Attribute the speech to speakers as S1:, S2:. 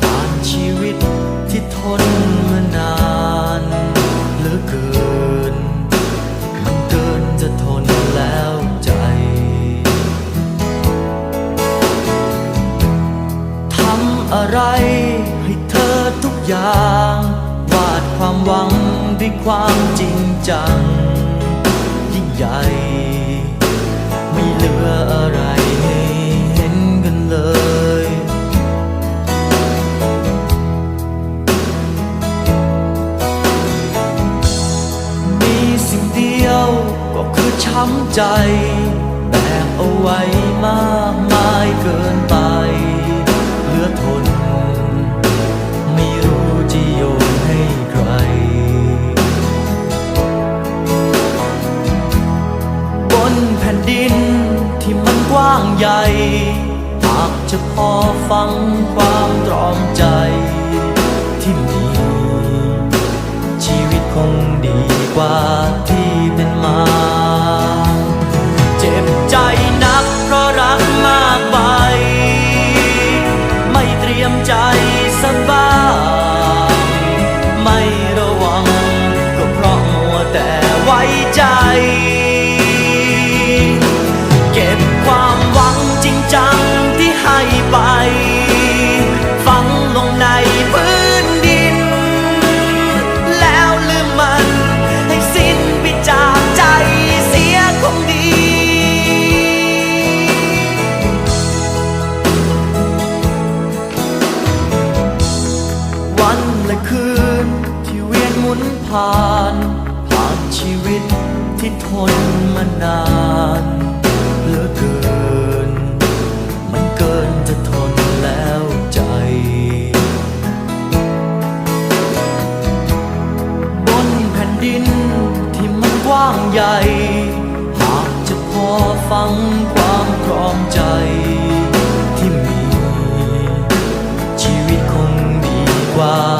S1: ผ่านชีวิตที่ทนมานานเหลือเกิน มันเกินจะทนแล้วใจ ทำอะไรให้เธอทุกอย่าง วาดความหวังด้วยความจริงจัง ยิ่งใหญ่ำใจ แบกเอาไว้มากมายเกินไป เหลือทน ไม่รู้จะโยนให้ใคร บนแผ่นดินที่มันกว้างใหญ่หากจะพอฟังความตรอมใจที่มี ชีวิตคงดีกว่าที่เป็นมา เและคืน ที่เวียนหมุนผ่าน ผ่านชีวิตที่ทนมานานเหลือเกิน มันเกินจะทนแล้วใจ บนแผ่นดินที่มันกว้างใหญ่ หากจะพอฟังความพร้อมใจที่มี ชีวิตคงดีกว่า